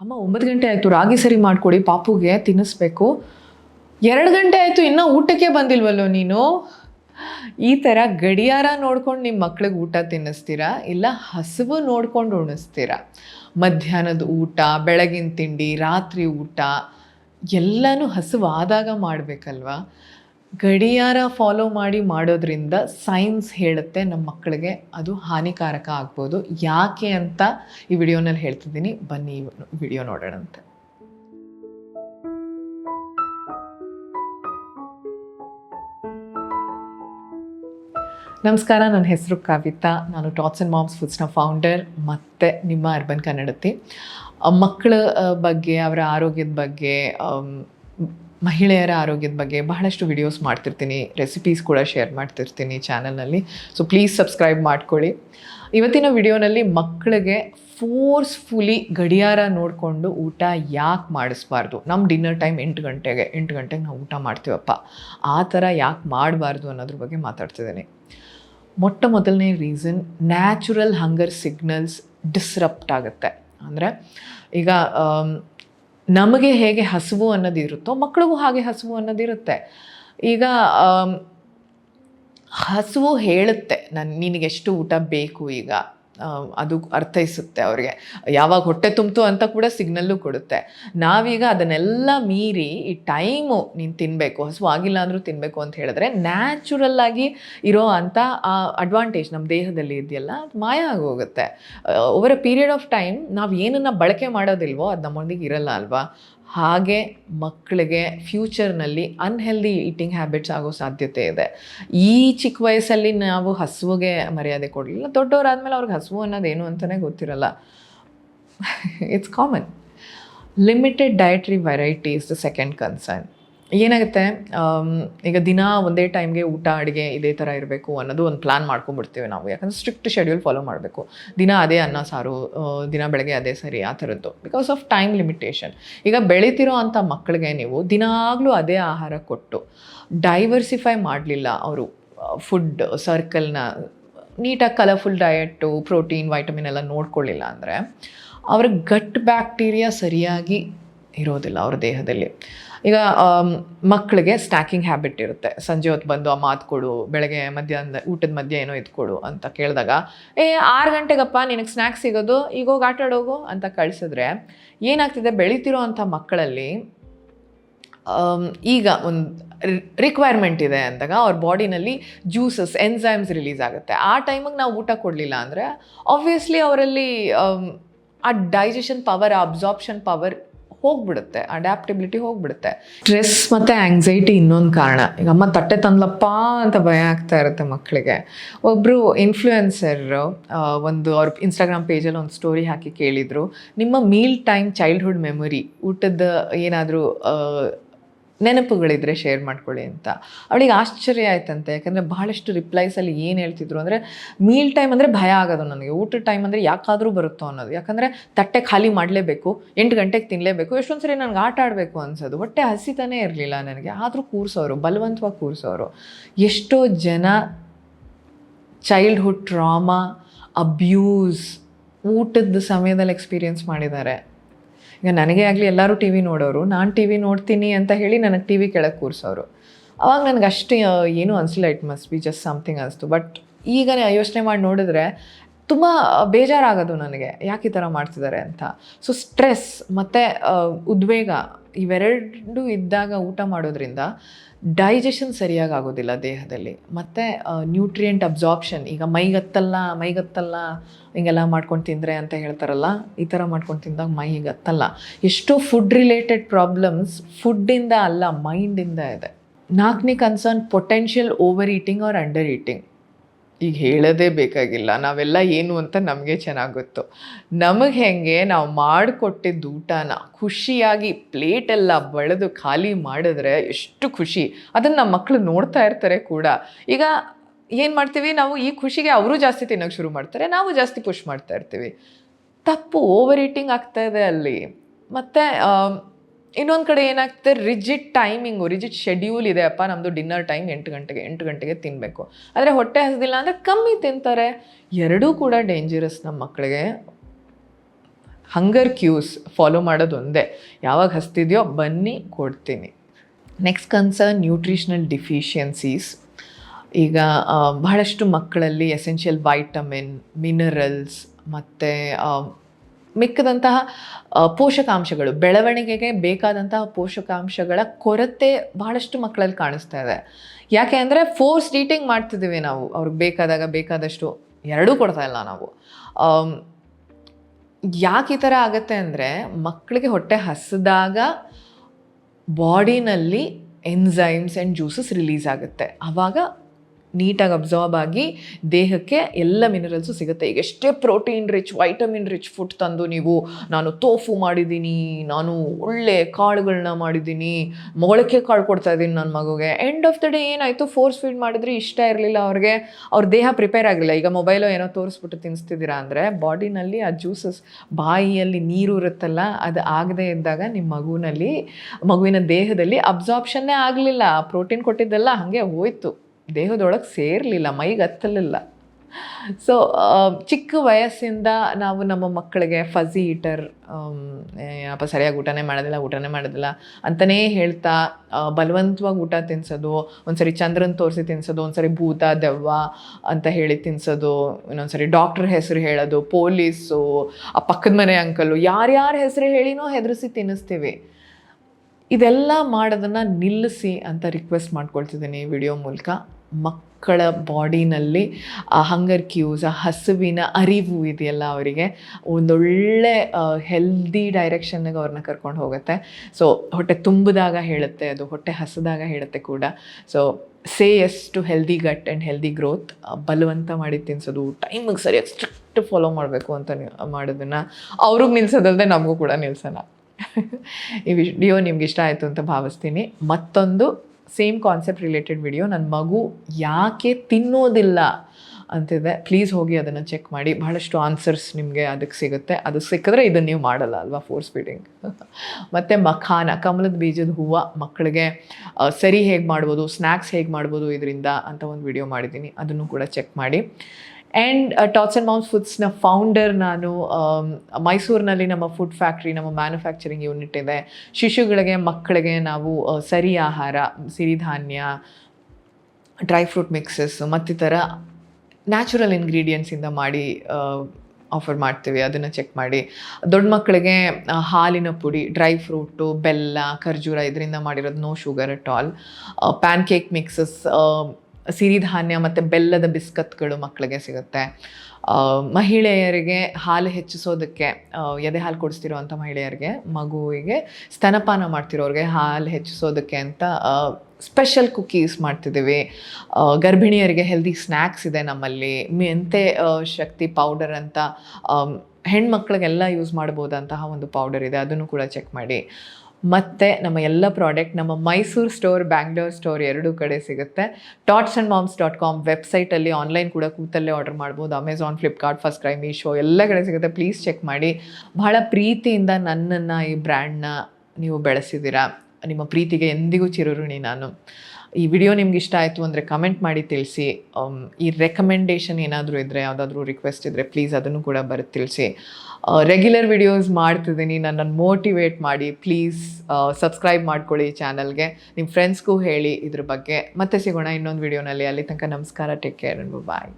ಅಮ್ಮ, ಒಂಬತ್ತು ಗಂಟೆ ಆಯಿತು, ರಾಗಿ ಸರಿ ಮಾಡಿಕೊಡಿ, ಪಾಪುಗೆ ತಿನ್ನಿಸ್ಬೇಕು. ಎರಡು ಗಂಟೆ ಆಯಿತು, ಇನ್ನೂ ಊಟಕ್ಕೆ ಬಂದಿಲ್ವಲ್ಲೋ ನೀನು? ಈ ಥರ ಗಡಿಯಾರ ನೋಡ್ಕೊಂಡು ನಿಮ್ಮ ಮಕ್ಳಿಗೆ ಊಟ ತಿನ್ನಿಸ್ತೀರಾ? ಇಲ್ಲ ಹಸಿವು ನೋಡ್ಕೊಂಡು ಉಣಿಸ್ತೀರಾ? ಮಧ್ಯಾಹ್ನದ ಊಟ, ಬೆಳಗಿನ ತಿಂಡಿ, ರಾತ್ರಿ ಊಟ, ಎಲ್ಲನೂ ಹಸಿವಾದಾಗ ಮಾಡಬೇಕಲ್ವಾ? ಗಡಿಯಾರ ಫಾಲೋ ಮಾಡಿ ಮಾಡೋದ್ರಿಂದ ಸೈನ್ಸ್ ಹೇಳುತ್ತೆ ನಮ್ಮ ಮಕ್ಕಳಿಗೆ ಅದು ಹಾನಿಕಾರಕ ಆಗ್ಬೋದು. ಯಾಕೆ ಅಂತ ಈ ವಿಡಿಯೋನಲ್ಲಿ ಹೇಳ್ತಿದ್ದೀನಿ. ಬನ್ನಿ ವಿಡಿಯೋ ನೋಡೋಣಂತೆ. ನಮಸ್ಕಾರ, ನನ್ನ ಹೆಸರು ಕವಿತಾ. ನಾನು ಟಾಟ್ಸ್ ಆ್ಯಂಡ್ ಮಾಮ್ಸ್ ಫುಡ್ಸ್ನ ಫೌಂಡರ್ ಮತ್ತು ನಿಮ್ಮ ಅರ್ಬನ್ ಕನ್ನಡತಿ. ಮಕ್ಕಳ ಬಗ್ಗೆ, ಅವರ ಆರೋಗ್ಯದ ಬಗ್ಗೆ ಮಹಿಳೆಯರ ಆರೋಗ್ಯದ ಬಗ್ಗೆ ಬಹಳಷ್ಟು ವಿಡಿಯೋಸ್ ಮಾಡ್ತಿರ್ತೀನಿ ರೆಸಿಪೀಸ್ ಕೂಡ ಶೇರ್ ಮಾಡ್ತಿರ್ತೀನಿ ಚಾನಲ್ನಲ್ಲಿ ಸೊ ಪ್ಲೀಸ್ ಸಬ್ಸ್ಕ್ರೈಬ್ ಮಾಡ್ಕೊಳ್ಳಿ. ಇವತ್ತಿನ ವಿಡಿಯೋನಲ್ಲಿ ಮಕ್ಕಳಿಗೆ ಫೋರ್ಸ್ಫುಲಿ ಗಡಿಯಾರ ನೋಡಿಕೊಂಡು ಊಟ ಯಾಕೆ ಮಾಡಿಸ್ಬಾರ್ದು? ನಮ್ಮ ಡಿನ್ನರ್ ಟೈಮ್ ಎಂಟು ಗಂಟೆಗೆ ಎಂಟು ಗಂಟೆಗೆ ನಾವು ಊಟ ಮಾಡ್ತೀವಪ್ಪ. ಆ ಥರ ಯಾಕೆ ಮಾಡಬಾರ್ದು ಅನ್ನೋದ್ರ ಬಗ್ಗೆ ಮಾತಾಡ್ತಿದ್ದೀನಿ. ಮೊಟ್ಟ ಮೊದಲನೇ reason natural hunger signals disrupt ಆಗುತ್ತೆ. ಅಂದರೆ ಈಗ ನಮಗೆ ಹೇಗೆ ಹಸಿವು ಅನ್ನೋದಿರುತ್ತೋ ಮಕ್ಕಳಿಗೂ ಹಾಗೆ ಹಸಿವು ಅನ್ನೋದಿರುತ್ತೆ ಈಗ ಹಸುವು ಹೇಳುತ್ತೆ, ನಾನು, ನಿನಗೆಷ್ಟು ಊಟ ಬೇಕು ಈಗ? ಅದು ಅರ್ಥೈಸುತ್ತೆ ಅವ್ರಿಗೆ. ಯಾವಾಗ ಹೊಟ್ಟೆ ತುಂಬಿತು ಅಂತ ಕೂಡ ಸಿಗ್ನಲ್ಲು ಕೊಡುತ್ತೆ. ನಾವೀಗ ಅದನ್ನೆಲ್ಲ ಮೀರಿ ಈ ಟೈಮು ನೀನು ತಿನ್ನಬೇಕು ಹಸು ಆಗಿಲ್ಲ ಅಂದರೂ ತಿನ್ನಬೇಕು ಅಂತ ಹೇಳಿದ್ರೆ ನ್ಯಾಚುರಲ್ ಆಗಿ ಇರೋ ಅಂಥ ಆ ಅಡ್ವಾಂಟೇಜ್ ನಮ್ಮ ದೇಹದಲ್ಲಿ ಇದೆಯಲ್ಲ, ಅದು ಮಾಯ ಆಗೋಗುತ್ತೆ. Over a period of time ನಾವು ಏನನ್ನು ಬಳಕೆ ಮಾಡೋದಿಲ್ವೋ ಅದು ನಮ್ಮೊಂದಿಗೆ ಇರಲ್ಲ ಅಲ್ವಾ? ಹಾಗೆ ಮಕ್ಕಳಿಗೆ ಫ್ಯೂಚರ್ನಲ್ಲಿ ಅನ್ಹೆಲ್ದಿ ಈಟಿಂಗ್ ಹ್ಯಾಬಿಟ್ಸ್ ಆಗೋ ಸಾಧ್ಯತೆ ಇದೆ. ಈ ಚಿಕ್ಕ ವಯಸ್ಸಲ್ಲಿ ನಾವು ಹಸುವಿಗೆ ಮರ್ಯಾದೆ ಕೊಡಲಿಲ್ಲ. ದೊಡ್ಡವರಾದಮೇಲೆ ಅವ್ರಿಗೆ ಹಸುವು ಅನ್ನೋದೇನು ಅಂತಲೇ ಗೊತ್ತಿರಲ್ಲ. It's common limited dietary variety is the second concern ಏನಾಗುತ್ತೆ ಈಗ ದಿನ ಒಂದೇ ಟೈಮ್ಗೆ ಊಟ, ಅಡುಗೆ ಇದೇ ಥರ ಇರಬೇಕು ಅನ್ನೋದು ಒಂದು ಪ್ಲ್ಯಾನ್ ಮಾಡ್ಕೊಂಡ್ಬಿಡ್ತೀವಿ ನಾವು. ಯಾಕಂದರೆ ಸ್ಟ್ರಿಕ್ಟ್ ಶೆಡ್ಯೂಲ್ ಫಾಲೋ ಮಾಡಬೇಕು. ದಿನ ಅದೇ ಅನ್ನ, ಸಾರು ದಿನ ಬೆಳಗ್ಗೆ ಅದೇ ಸರಿ, ಆ ಥರದ್ದು. ಬಿಕಾಸ್ ಆಫ್ ಟೈಮ್ ಲಿಮಿಟೇಷನ್ ಈಗ ಬೆಳೀತಿರೋ ಅಂಥ ಮಕ್ಕಳಿಗೆ ನೀವು ದಿನಾಗಲೂ ಅದೇ ಆಹಾರ ಕೊಟ್ಟು ಡೈವರ್ಸಿಫೈ ಮಾಡಲಿಲ್ಲ ಅವರು ಫುಡ್ ಸರ್ಕಲ್ನ ನೀಟಾಗಿ ಕಲರ್ಫುಲ್ ಡಯಟು ಪ್ರೋಟೀನ್ ವೈಟಮಿನ್ ಎಲ್ಲ ನೋಡ್ಕೊಳ್ಳಿಲ್ಲ ಅಂದರೆ ಅವ್ರ ಗಟ್ ಬ್ಯಾಕ್ಟೀರಿಯಾ ಸರಿಯಾಗಿ ಇರೋದಿಲ್ಲ ಅವ್ರ ದೇಹದಲ್ಲಿ. ಈಗ ಮಕ್ಕಳಿಗೆ ಸ್ನ್ಯಾಕಿಂಗ್ ಹ್ಯಾಬಿಟ್ ಇರುತ್ತೆ. ಸಂಜೆ ಹೊತ್ತು ಬಂದು ಆ ಮಾತು ಕೊಡು, ಬೆಳಗ್ಗೆ ಮಧ್ಯಾಹ್ನ ಊಟದ ಮಧ್ಯೆ ಏನೋ ಇದು ಕೊಡು ಅಂತ ಕೇಳಿದಾಗ, ಏ, ಆರು ಗಂಟೆಗಪ್ಪ, ನಿನಗೆ ಸ್ನ್ಯಾಕ್ಸ್ ಸಿಗೋದು? ಈಗ ಹೋಗಿ ಆಟ ಅಂತ ಕಳಿಸಿದ್ರೆ, ಏನಾಗ್ತಿದೆ? ಬೆಳೀತಿರೋ ಅಂಥ ಮಕ್ಕಳಲ್ಲಿ ಈಗ ಒಂದು ರಿಕ್ವೈರ್ಮೆಂಟ್ ಇದೆ ಅಂದಾಗ ಅವ್ರ ಬಾಡಿನಲ್ಲಿ ಜ್ಯೂಸಸ್ ಎನ್ಸೈಮ್ಸ್ ರಿಲೀಸ್ ಆಗುತ್ತೆ. ಆ ಟೈಮಿಗೆ ನಾವು ಊಟ ಕೊಡಲಿಲ್ಲ ಅಂದರೆ ಆಬ್ವಿಯಸ್ಲಿ ಅವರಲ್ಲಿ ಆ ಡೈಜೆಷನ್ ಪವರ್ ಆ ಅಬ್ಸಾರ್ಪ್ಷನ್ ಪವರ್ ಹೋಗ್ಬಿಡುತ್ತೆ ಅಡ್ಯಾಪ್ಟಿಬಿಲಿಟಿ ಹೋಗ್ಬಿಡುತ್ತೆ. ಸ್ಟ್ರೆಸ್ ಮತ್ತು ಆಂಗ್ಸೈಟಿ ಇನ್ನೊಂದು ಕಾರಣ. ಈಗ ಅಮ್ಮ ತಟ್ಟೆ ತಂದ್ಲಪ್ಪ ಅಂತ ಭಯ ಆಗ್ತಾ ಇರುತ್ತೆ ಮಕ್ಕಳಿಗೆ. ಒಬ್ಬರು ಇನ್ಫ್ಲೂಯೆನ್ಸರ್ ಒಂದು ಅವ್ರ ಇನ್ಸ್ಟಾಗ್ರಾಮ್ ಪೇಜಲ್ಲಿ ಒಂದು ಸ್ಟೋರಿ ಹಾಕಿ ಕೇಳಿದರು. ನಿಮ್ಮ ಮೀಲ್ ಟೈಮ್ ಚೈಲ್ಡ್ಹುಡ್ ಮೆಮೊರಿ ಊಟದ ಏನಾದರೂ ನೆನಪುಗಳಿದ್ರೆ ಶೇರ್ ಮಾಡ್ಕೊಳ್ಳಿ ಅಂತ. ಅವಳಿಗೆ ಆಶ್ಚರ್ಯ ಆಯ್ತಂತೆ. ಯಾಕಂದರೆ ಬಹಳಷ್ಟು ರಿಪ್ಲೈಸಲ್ಲಿ ಏನು ಹೇಳ್ತಿದ್ರು ಅಂದರೆ ಮೀಲ್ ಟೈಮ್ ಅಂದರೆ ಭಯ ಆಗೋದು ನನಗೆ. ಊಟದ ಟೈಮ್ ಅಂದರೆ ಯಾಕಾದರೂ ಬರುತ್ತೋ ಅನ್ನೋದು. ಯಾಕಂದರೆ ತಟ್ಟೆ ಖಾಲಿ ಮಾಡಲೇಬೇಕು, ಎಂಟು ಗಂಟೆಗೆ ತಿನ್ನಲೇಬೇಕು ಎಷ್ಟೊಂದು ಸರಿ ನನಗೆ ಆಟ ಆಡಬೇಕು ಅನ್ಸೋದು. ಹೊಟ್ಟೆ ಹಸಿತಾನೇ ಇರಲಿಲ್ಲ ನನಗೆ. ಆದರೂ ಕೂರಿಸೋರು, ಬಲವಂತವಾಗಿ ಕೂರಿಸೋರು. ಎಷ್ಟೋ ಜನ ಚೈಲ್ಡ್ಹುಡ್ ಟ್ರಾಮಾ ಅಬ್ಯೂಸ್ ಊಟದ ಸಮಯದಲ್ಲಿ ಎಕ್ಸ್ಪೀರಿಯೆನ್ಸ್ ಮಾಡಿದ್ದಾರೆ. ಈಗ ನನಗೆ ಆಗಲಿ ಎಲ್ಲರೂ ಟಿ ವಿ ನೋಡೋರು, ನಾನು ಟಿ ವಿ ನೋಡ್ತೀನಿ ಅಂತ ಹೇಳಿ ನನಗೆ ಟಿ ವಿ ಕೆಳಗೆ ಕೂರಿಸೋರು ಅವಾಗ ನನಗೆ ಅಷ್ಟು ಏನೂ ಅನಿಸಿಲ್ಲ it must be just something ಅನಿಸ್ತು ಬಟ್ ಈಗ ಯೋಚನೆ ಮಾಡಿ ನೋಡಿದ್ರೆ ತುಂಬ ಬೇಜಾರಾಗೋದು ನನಗೆ. ಯಾಕೆ ಈ ಥರ ಮಾಡ್ತಿದ್ದಾರೆ ಅಂತ. ಸೊ ಸ್ಟ್ರೆಸ್ ಮತ್ತು ಉದ್ವೇಗ ಇವೆರಡು ಇದ್ದಾಗ ಊಟ ಮಾಡೋದ್ರಿಂದ ಡೈಜೆಷನ್ ಸರಿಯಾಗಿ ಆಗೋದಿಲ್ಲ ದೇಹದಲ್ಲಿ. ಮತ್ತು ನ್ಯೂಟ್ರಿಯೆಂಟ್ ಅಬ್ಸಾರ್ಪ್ಷನ್ ಈಗ ಮೈಗತ್ತಲ್ಲ ಮೈಗತ್ತಲ್ಲ, ಹಿಂಗೆಲ್ಲ ಮಾಡ್ಕೊಂಡು ತಿಂದರೆ ಅಂತ ಹೇಳ್ತಾರಲ್ಲ, ಈ ಥರ ಮಾಡ್ಕೊಂಡು ತಿಂದಾಗ ಮೈಗತ್ತಲ್ಲ ಎಷ್ಟೋ ಫುಡ್ ರಿಲೇಟೆಡ್ ಪ್ರಾಬ್ಲಮ್ಸ್ ಫುಡ್ಡಿಂದ ಅಲ್ಲ ಮೈಂಡಿಂದ ಇದೆ ನಾಲ್ಕನೇ concern potential overeating or undereating ಈಗ ಹೇಳೋದೇ ಬೇಕಾಗಿಲ್ಲ. ನಾವೆಲ್ಲ ಏನು ಅಂತ ನಮಗೆ ಚೆನ್ನಾಗಿ ಗೊತ್ತು ನಮಗೆ ಹೆಂಗೆ ನಾವು ಮಾಡಿಕೊಟ್ಟಿದ್ದ ಊಟನ ಖುಷಿಯಾಗಿ ಪ್ಲೇಟೆಲ್ಲ ಬಳದು ಖಾಲಿ ಮಾಡಿದ್ರೆ ಎಷ್ಟು ಖುಷಿ. ಅದನ್ನು ನಮ್ಮ ಮಕ್ಕಳು ನೋಡ್ತಾ ಇರ್ತಾರೆ ಕೂಡ. ಈಗ ಏನು ಮಾಡ್ತೀವಿ? ನಾವು ಈ ಖುಷಿಗೆ ಅವರು ಜಾಸ್ತಿ ತಿನ್ನೋಕೆ ಶುರು ಮಾಡ್ತಾರೆ, ನಾವು ಜಾಸ್ತಿ ಖುಷಿ ಮಾಡ್ತಾ ಇರ್ತೀವಿ. ತಪ್ಪು ಓವರ್ ಈಟಿಂಗ್ ಆಗ್ತಾ ಇದೆ ಅಲ್ಲಿ. ಮತ್ತು ಇನ್ನೊಂದು ಕಡೆ ಏನಾಗ್ತದೆ ರಿಜಿಡ್ ಟೈಮಿಂಗು ರಿಜಿಡ್ ಶೆಡ್ಯೂಲ್ ಇದೆ ಅಪ್ಪ. ನಮ್ಮದು ಡಿನ್ನರ್ ಟೈಮ್ ಎಂಟು ಗಂಟೆಗೆ ಎಂಟು ಗಂಟೆಗೆ ತಿನ್ನಬೇಕು ಆದರೆ ಹೊಟ್ಟೆ ಹಸಿದಿಲ್ಲ ಅಂದರೆ ಕಮ್ಮಿ ತಿಂತಾರೆ. ಎರಡೂ ಕೂಡ ಡೇಂಜರಸ್ ನಮ್ಮ ಮಕ್ಕಳಿಗೆ ಹಂಗರ್ ಕ್ಯೂಸ್ ಫಾಲೋ ಮಾಡೋದು ಒಂದೇ. ಯಾವಾಗ ಹಸ್ತಿದೆಯೋ ಬನ್ನಿ, ಕೊಡ್ತೀನಿ. ನೆಕ್ಸ್ಟ್ ಕನ್ಸರ್ನ್ ನ್ಯೂಟ್ರಿಷನಲ್ ಡಿಫಿಷಿಯನ್ಸೀಸ್ ಈಗ ಬಹಳಷ್ಟು ಮಕ್ಕಳಲ್ಲಿ ಎಸೆನ್ಷಿಯಲ್ ವೈಟಮಿನ್ ಮಿನರಲ್ಸ್ ಮತ್ತು ಮಿಕ್ಕದಂತಹ ಪೋಷಕಾಂಶಗಳು, ಬೆಳವಣಿಗೆಗೆ ಬೇಕಾದಂತಹ ಪೋಷಕಾಂಶಗಳ ಕೊರತೆ ಬಹಳಷ್ಟು ಮಕ್ಕಳಲ್ಲಿ ಕಾಣಿಸ್ತಾ ಇದೆ. ಯಾಕೆ ಅಂದರೆ ಫೋರ್ಸ್ ಡೀಟಿಂಗ್ ಮಾಡ್ತಿದ್ದೀವಿ ನಾವು. ಅವ್ರಿಗೆ ಬೇಕಾದಾಗ ಬೇಕಾದಷ್ಟು ಎರಡೂ ಕೊಡ್ತಾ ಇಲ್ಲ ನಾವು. ಯಾಕೆ ಈ ಥರ ಆಗುತ್ತೆ ಅಂದರೆ ಮಕ್ಕಳಿಗೆ ಹೊಟ್ಟೆ ಹಸಿದಾಗ ಬಾಡಿನಲ್ಲಿ ಎನ್ಸೈಮ್ಸ್ ಆ್ಯಂಡ್ ಜ್ಯೂಸಸ್ ರಿಲೀಸ್ ಆಗುತ್ತೆ. ಆವಾಗ ನೀಟಾಗಿ ಅಬ್ಸಾರ್ಬ್ ಆಗಿ ದೇಹಕ್ಕೆ ಎಲ್ಲ ಮಿನರಲ್ಸು ಸಿಗುತ್ತೆ. ಈಗ ಎಷ್ಟೇ protein rich vitamin rich food ತಂದು ನೀವು, ನಾನು ತೋಫು ಮಾಡಿದ್ದೀನಿ, ನಾನು ಒಳ್ಳೆ ಕಾಳುಗಳನ್ನ ಮಾಡಿದ್ದೀನಿ, ಮೊಳಕೆ ಕಾಳು ಕೊಡ್ತಾ ಇದ್ದೀನಿ ನನ್ನ ಮಗುಗೆ. ಎಂಡ್ ಆಫ್ ದ ಡೇ ಏನಾಯಿತು? ಫೋರ್ಸ್ ಫೀಡ್ ಮಾಡಿದ್ರೆ ಇಷ್ಟ ಇರಲಿಲ್ಲ ಅವ್ರಿಗೆ. ಅವ್ರ ದೇಹ ಪ್ರಿಪೇರ್ ಆಗಿಲ್ಲ ಈಗ ಮೊಬೈಲು ಏನೋ ತೋರಿಸ್ಬಿಟ್ಟು ತಿನ್ನಿಸ್ತಿದ್ದೀರಾ ಅಂದರೆ ಬಾಡಿನಲ್ಲಿ ಆ ಜ್ಯೂಸಸ್ ಬಾಯಿಯಲ್ಲಿ ನೀರು ಇರುತ್ತಲ್ಲ, ಅದು ಆಗದೇ ಇದ್ದಾಗ ನಿಮ್ಮ ಮಗುವಿನಲ್ಲಿ, ಮಗುವಿನ ದೇಹದಲ್ಲಿ ಅಬ್ಸಾರ್ಪ್ಷನ್ನೇ ಆಗಲಿಲ್ಲ. ಪ್ರೋಟೀನ್ ಕೊಟ್ಟಿದ್ದೆಲ್ಲ ಹಾಗೆ ಹೋಯ್ತು. ದೇಹದೊಳಗೆ ಸೇರಲಿಲ್ಲ ಮೈಗೆ ಹತ್ತಲಿಲ್ಲ ಸೊ ಚಿಕ್ಕ ವಯಸ್ಸಿಂದ ನಾವು ನಮ್ಮ ಮಕ್ಕಳಿಗೆ ಫಝಿ ಈಟರ್ ಏನಪ್ಪ ಸರಿಯಾಗಿ ಊಟನೇ ಮಾಡೋದಿಲ್ಲ ಊಟನೇ ಮಾಡೋದಿಲ್ಲ ಅಂತಲೇ ಹೇಳ್ತಾ ಬಲವಂತವಾಗಿ ಊಟ ತಿನ್ಸೋದು, ಒಂದ್ಸರಿ ಚಂದ್ರನ್ ತೋರಿಸಿ ತಿನ್ಸೋದು, ಒಂದ್ಸರಿ ಭೂತ, ದೆವ್ವ ಅಂತ ಹೇಳಿ ತಿನ್ಸೋದು, ಇನ್ನೊಂದ್ಸರಿ ಡಾಕ್ಟ್ರ್ ಹೆಸರು ಹೇಳೋದು, ಪೊಲೀಸು, ಆ ಪಕ್ಕದ ಮನೆ ಅಂಕಲು ಯಾರ್ಯಾರ ಹೆಸರು ಹೇಳಿನೋ ಹೆದರಿಸಿ ತಿನ್ನಿಸ್ತೀವಿ. ಇದೆಲ್ಲ ಮಾಡೋದನ್ನು ನಿಲ್ಲಿಸಿ ಅಂತ ರಿಕ್ವೆಸ್ಟ್ ಮಾಡ್ಕೊಳ್ತಿದ್ದೀನಿ ವಿಡಿಯೋ ಮೂಲಕ. ಮಕ್ಕಳ ಬಾಡಿನಲ್ಲಿ ಆ ಹಂಗರ್ ಕ್ಯೂಸ್ ಆ ಹಸುವಿನ ಅರಿವು ಇದೆಯಲ್ಲ ಅವರಿಗೆ. ಒಂದೊಳ್ಳೆ ಹೆಲ್ದಿ ಡೈರೆಕ್ಷನ್ಗೆ ಅವ್ರನ್ನ ಕರ್ಕೊಂಡು ಹೋಗುತ್ತೆ. ಸೊ ಹೊಟ್ಟೆ ತುಂಬಿದಾಗ ಹೇಳುತ್ತೆ, ಅದು ಹೊಟ್ಟೆ ಹಸಿದಾಗ ಹೇಳುತ್ತೆ ಕೂಡ. So say yes to healthy gut and healthy growth ಬಲವಂತ ಮಾಡಿ ತಿನ್ಸೋದು ಟೈಮಿಗೆ ಸರಿಯಾಗಿ ಸ್ಟ್ರಿಕ್ಟ್ ಫಾಲೋ ಮಾಡಬೇಕು ಅಂತ ಮಾಡೋದನ್ನು ಅವ್ರಿಗೆ ನಿಲ್ಸೋದಲ್ಲದೆ ನಮಗೂ ಕೂಡ ನಿಲ್ಸೋಣ. ಈ ವಿಡಿಯೋ ನಿಮ್ಗೆ ಇಷ್ಟ ಆಯಿತು ಅಂತ ಭಾವಿಸ್ತೀನಿ. ಮತ್ತೊಂದು ಸೇಮ್ ಕಾನ್ಸೆಪ್ಟ್ ರಿಲೇಟೆಡ್ ವಿಡಿಯೋ ನನ್ನ ಮಗು ಯಾಕೆ ತಿನ್ನೋದಿಲ್ಲ ಅಂತಿದೆ. ಪ್ಲೀಸ್ ಹೋಗಿ ಅದನ್ನು ಚೆಕ್ ಮಾಡಿ. ಬಹಳಷ್ಟು ಆನ್ಸರ್ಸ್ ನಿಮಗೆ ಅದಕ್ಕೆ ಸಿಗುತ್ತೆ. ಅದು ಸಿಕ್ಕಿದ್ರೆ ಇದನ್ನು ನೀವು ಮಾಡಲ್ಲ ಅಲ್ವಾ ಫೋರ್ಸ್ ಫೀಡಿಂಗ್ ಮತ್ತು ಮಖಾನ, ಕಮಲದ ಬೀಜದ ಹೂವು ಮಕ್ಕಳಿಗೆ ಸರಿ ಹೇಗೆ ಮಾಡ್ಬೋದು ಸ್ನ್ಯಾಕ್ಸ್ ಹೇಗೆ ಮಾಡ್ಬೋದು ಇದರಿಂದ ಅಂತ ಒಂದು ವಿಡಿಯೋ ಮಾಡಿದ್ದೀನಿ. ಅದನ್ನು ಕೂಡ ಚೆಕ್ ಮಾಡಿ. ಆ್ಯಂಡ್ ಟಾಟ್ಸ್ ಆ್ಯಂಡ್ ಮೌನ್ಸ್ ಫುಡ್ಸ್ನ ಫೌಂಡರ್ ನಾನು ಮೈಸೂರಿನಲ್ಲಿ ನಮ್ಮ ಫುಡ್ ಫ್ಯಾಕ್ಟ್ರಿ ನಮ್ಮ ಮ್ಯಾನುಫ್ಯಾಕ್ಚರಿಂಗ್ ಯೂನಿಟ್ ಇದೆ. ಶಿಶುಗಳಿಗೆ, ಮಕ್ಕಳಿಗೆ ನಾವು ಸರಿ ಆಹಾರ ಸಿರಿಧಾನ್ಯ ಡ್ರೈ ಫ್ರೂಟ್ ಮಿಕ್ಸಸ್ ಮತ್ತಿತರ ನ್ಯಾಚುರಲ್ ಇಂಗ್ರೀಡಿಯೆಂಟ್ಸಿಂದ ಮಾಡಿ ಆಫರ್ ಮಾಡ್ತೀವಿ. ಅದನ್ನು ಚೆಕ್ ಮಾಡಿ. ದೊಡ್ಡ ಮಕ್ಕಳಿಗೆ ಹಾಲಿನ ಪುಡಿ ಡ್ರೈ ಫ್ರೂಟು ಬೆಲ್ಲ, ಖರ್ಜೂರ, ಇದರಿಂದ ಮಾಡಿರೋದು no sugar at all pancake mixes ಸಿರಿಧಾನ್ಯ ಮತ್ತು ಬೆಲ್ಲದ ಬಿಸ್ಕತ್ಗಳು ಮಕ್ಕಳಿಗೆ ಸಿಗುತ್ತೆ. ಮಹಿಳೆಯರಿಗೆ ಹಾಲು ಹೆಚ್ಚಿಸೋದಕ್ಕೆ ಎದೆ ಹಾಲು ಕೊಡಿಸ್ತಿರೋವಂಥ ಮಹಿಳೆಯರಿಗೆ, ಮಗುವಿಗೆ ಸ್ತನಪಾನ ಮಾಡ್ತಿರೋರಿಗೆ ಹಾಲು ಹೆಚ್ಚಿಸೋದಕ್ಕೆ ಅಂತ ಸ್ಪೆಷಲ್ ಕುಕೀಸ್ ಮಾಡ್ತಿದ್ದೀವಿ. ಗರ್ಭಿಣಿಯರಿಗೆ ಹೆಲ್ದಿ ಸ್ನ್ಯಾಕ್ಸ್ ಇದೆ ನಮ್ಮಲ್ಲಿ. ಮೆಂತೆ ಶಕ್ತಿ ಪೌಡರ್ ಅಂತ ಹೆಣ್ಮಕ್ಳಿಗೆಲ್ಲ ಯೂಸ್ ಮಾಡ್ಬೋದಂತಹ ಒಂದು ಪೌಡರ್ ಇದೆ. ಅದನ್ನು ಕೂಡ ಚೆಕ್ ಮಾಡಿ. ಮತ್ತು ನಮ್ಮ ಎಲ್ಲ ಪ್ರಾಡಕ್ಟ್ ನಮ್ಮ ಮೈಸೂರು ಸ್ಟೋರ್ ಬ್ಯಾಂಗ್ಳೂರ್ ಸ್ಟೋರ್ ಎರಡೂ ಕಡೆ ಸಿಗುತ್ತೆ. Tots and moms dot com ವೆಬ್ಸೈಟಲ್ಲಿ ಆನ್ಲೈನ್ ಕೂಡ ಕೂತಲ್ಲೇ ಆರ್ಡರ್ ಮಾಡ್ಬೋದು. Amazon Flipkart first CRY Meesho ಎಲ್ಲ ಕಡೆ ಸಿಗುತ್ತೆ. ಪ್ಲೀಸ್ ಚೆಕ್ ಮಾಡಿ. ಬಹಳ ಪ್ರೀತಿಯಿಂದ ನನ್ನನ್ನು ಈ ಬ್ರ್ಯಾಂಡ್ನ ನೀವು ಬೆಳೆಸಿದ್ದೀರಾ. ನಿಮ್ಮ ಪ್ರೀತಿಗೆ ಎಂದಿಗೂ ಚಿರಋಣಿ ನಾನು. ಈ ವಿಡಿಯೋ ನಿಮ್ಗೆ ಇಷ್ಟ ಆಯಿತು ಅಂದರೆ ಕಮೆಂಟ್ ಮಾಡಿ ತಿಳಿಸಿ. ಈ ರೆಕಮೆಂಡೇಷನ್ ಏನಾದರೂ ಇದ್ದರೆ ಯಾವುದಾದ್ರೂ ರಿಕ್ವೆಸ್ಟ್ ಇದ್ದರೆ ಪ್ಲೀಸ್ ಅದನ್ನು ಕೂಡ ಬರೆದು ತಿಳಿಸಿ. ರೆಗ್ಯುಲರ್ ವಿಡಿಯೋಸ್ ಮಾಡ್ತಿದ್ದೀನಿ. ನನ್ನನ್ನು ಮೋಟಿವೇಟ್ ಮಾಡಿ ಪ್ಲೀಸ್ ಸಬ್ಸ್ಕ್ರೈಬ್ ಮಾಡ್ಕೊಳ್ಳಿ ಚಾನಲ್ಗೆ ನಿಮ್ಮ ಫ್ರೆಂಡ್ಸ್ಗೂ ಹೇಳಿ ಇದ್ರ ಬಗ್ಗೆ. ಮತ್ತೆ ಸಿಗೋಣ ಇನ್ನೊಂದು ವಿಡಿಯೋನಲ್ಲಿ ಅಲ್ಲಿ ತನಕ ನಮಸ್ಕಾರ. Take care and bye